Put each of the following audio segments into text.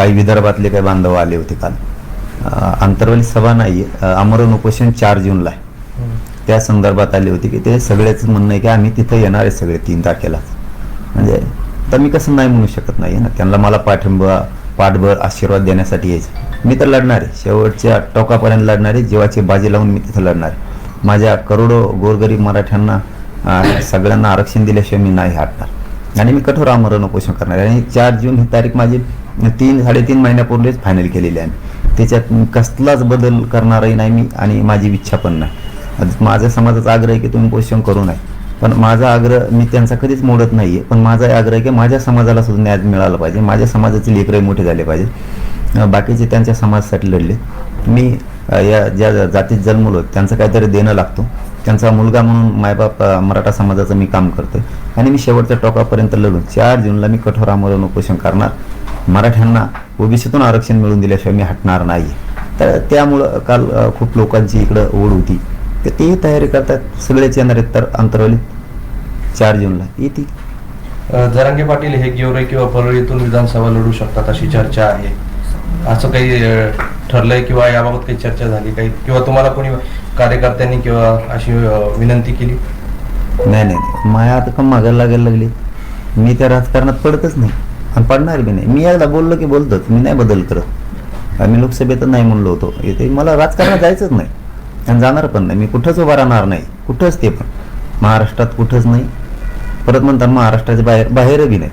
काही विदर्भातले काही बांधव आले होते काल. आंतरवाली सभा नाही आमरण उपोषण चार जूनला आहे. त्या संदर्भात आली होती की ते सगळ्याच म्हणणं आहे की आम्ही तिथं येणार आहे सगळे तीन तारखेला. म्हणजे तर मी कसं नाही म्हणू शकत नाही ना. त्यांना मला पाठिंबा पाठबळ आशीर्वाद देण्यासाठी यायचं. मी तर लढणार आहे. शेवटच्या टोकापर्यंत लढणार आहे. जीवाची बाजी लावून मी तिथं लढणार आहे. माझ्या करोडो गोरगरीब मराठ्यांना सगळ्यांना आरक्षण दिल्याशिवाय मी नाही हटणार. आणि मी कठोर आमरण उपोषण करणार आणि चार जून ही तारीख माझी तीन साडेतीन महिन्यापूर्वीच फायनल केलेली आहे. त्याच्यात कसलाच बदल करणारही नाही मी आणि माझी इच्छा पण नाही. माझ्या समाजाचा आग्रह आहे की तुम्ही पोषण करू नये पण माझा आग्रह मी त्यांचा कधीच मोडत नाही आहे पण माझा आग्रह आहे की माझ्या समाजाला सुद्धा न्याय मिळाला पाहिजे. माझ्या समाजाचे लेकरही मोठे झाले पाहिजे. बाकीचे त्यांच्या समाजासाठी लढले. मी या ज्या जातीत जन्मलो त्यांचं काहीतरी देणं लागतो. त्यांचा मुलगा म्हणून मायबाप मराठा समाजाचं मी काम करतो आणि मी शेवटच्या टोकापर्यंत लढून चार जूनला मी कठोर आमरण उपोषण करणार. मराठ्यांना ओबीसीतून आरक्षण मिळवून दिल्याशिवाय मी हटणार नाही तर त्यामुळं काल खूप लोकांची इकडं ओढ होती. तर तेही तयारी करतात. सगळेच येणार आहेत तर अंतरवलीत. चार जूनला. येतील. अ, जरांगे पाटील हे गेवराई किंवा परळीतून विधानसभा लढू शकतात अशी चर्चा आहे. असं काही ठरलंय किंवा याबाबत काही चर्चा झाली काही? किंवा तुम्हाला कोणी कार्यकर्त्यांनी किंवा अशी विनंती केली? नाही नाही. माया आता कम मागायला लागायला लागली. मी त्या राजकारणात पडतच नाही. आणि पडणार बी नाही. मी एकदा बोललो की बोलतोच मी नाही बदल करत. आम्ही लोकसभेत नाही म्हणलो होतो. इथे मला राजकारणात जायचंच नाही. आणि जाणार पण नाही. मी कुठंच उभा राहणार नाही. कुठंच ते पण. महाराष्ट्रात कुठंच नाही. परत म्हणतात महाराष्ट्राच्या बाहेर बाहेर बी नाही.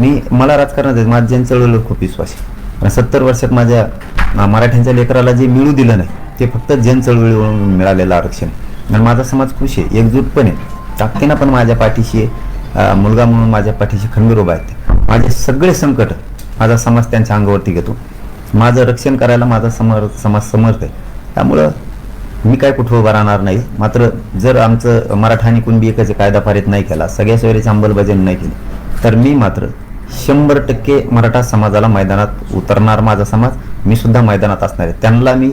मी मला राजकारणात जायचं. माझ्या जन चळवळीवर खूप विश्वास आहे. सत्तर वर्षात माझ्या मराठ्यांच्या लेकराला जे मिळू दिलं नाही ते फक्त जन चळवळीवरून मिळालेलं आरक्षण. आणि माझा समाज खुश आहे. एकजूट पण आहे. ताकदीनं पण माझ्या पाठीशी आहे. मुलगा म्हणून माझ्या पाठीशी खंबीर उभा आहे. माझे सगळे संकट माझा समाज त्यांच्या अंगावरती घेतो. माझं रक्षण करायला माझा समर समाज समर्थ आहे. त्यामुळं मी काय कुठं उभा राहणार नाही. मात्र जर आमचं मराठा आणि कुणबी एकाचे कायदा पारित नाही केला सगळ्या सोयरीची अंमलबजावणी नाही केली तर मी मात्र शंभर टक्के मराठा समाजाला मैदानात उतरणार. माझा समाज मी सुद्धा मैदानात असणार आहे. त्यांना मी